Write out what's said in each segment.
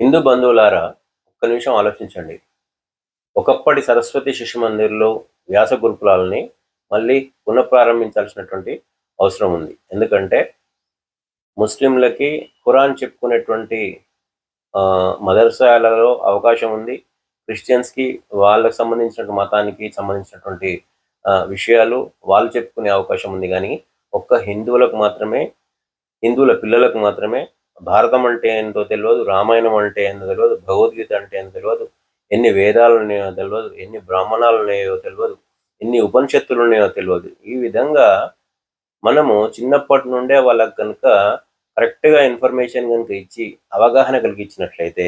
హిందూ బంధువులారా ఒక్క నిమిషం ఆలోచించండి. ఒకప్పటి సరస్వతి శిశు మందిర్లో వ్యాస గురుకులాలని మళ్ళీ పునఃప్రారంభించాల్సినటువంటి అవసరం ఉంది. ఎందుకంటే ముస్లింలకి ఖురాన్ చెప్పుకునేటువంటి మదర్సాలలో అవకాశం ఉంది. క్రిస్టియన్స్కి వాళ్ళకి సంబంధించిన మతానికి సంబంధించినటువంటి విషయాలు వాళ్ళు చెప్పుకునే అవకాశం ఉంది. కానీ ఒక్క హిందువులకు మాత్రమే హిందువుల పిల్లలకు మాత్రమే భారతం అంటే ఏంటో తెలియదు రామాయణం అంటే ఏందో తెలియదు భగవద్గీత అంటే ఏందో తెలియదు ఎన్ని వేదాలు ఉన్నాయో తెలియదు ఎన్ని బ్రాహ్మణాలు ఉన్నాయో తెలియదు ఎన్ని ఉపనిషత్తులు ఉన్నాయో తెలియదు ఈ విధంగా మనము చిన్నప్పటి నుండే వాళ్ళకి కనుక కరెక్ట్గా ఇన్ఫర్మేషన్ కనుక ఇచ్చి అవగాహన కలిగించినట్లయితే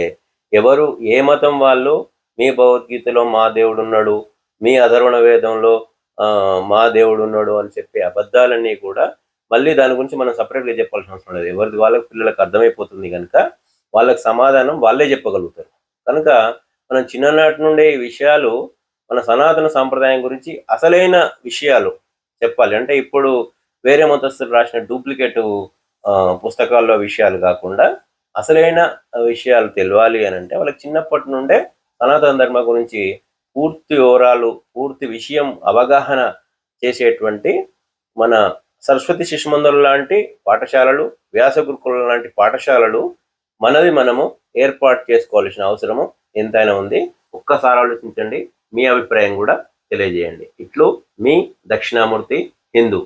ఎవరు ఏ మతం వాళ్ళు మీ భగవద్గీతలో మా దేవుడు ఉన్నాడు మీ అధర్వణ వేదంలో ఆ, మా దేవుడు ఉన్నాడు అని చెప్పే అబద్ధాలన్నీ కూడా మళ్ళీ దాని గురించి మనం సపరేట్గా చెప్పాల్సిన అవసరం లేదు. ఎవరిది వాళ్ళకి పిల్లలకు అర్థమైపోతుంది కనుక వాళ్ళకి సమాధానం వాళ్ళే చెప్పగలుగుతారు. కనుక మనం చిన్ననాటి నుండే ఈ విషయాలు మన సనాతన సాంప్రదాయం గురించి అసలైన విషయాలు చెప్పాలి. అంటే ఇప్పుడు వేరే మతస్థులు రాసిన డూప్లికేట్ పుస్తకాల్లో విషయాలు కాకుండా అసలైన విషయాలు తెలియాలి అని అంటే వాళ్ళకి చిన్నప్పటి నుండే సనాతన ధర్మ గురించి పూర్తి వివరాలు పూర్తి విషయం అవగాహన చేసేటువంటి మన సరస్వతి శిశుమందుల లాంటి పాఠశాలలు వ్యాస గురుకుల లాంటి పాఠశాలలు మనవి మనము ఏర్పాటు చేసుకోవాల్సిన అవసరము ఎంతైనా ఉంది. ఒక్కసారి ఆలోచించండి మీ అభిప్రాయం కూడా తెలియజేయండి. ఇట్లు మీ దక్షిణామూర్తి హిందూ.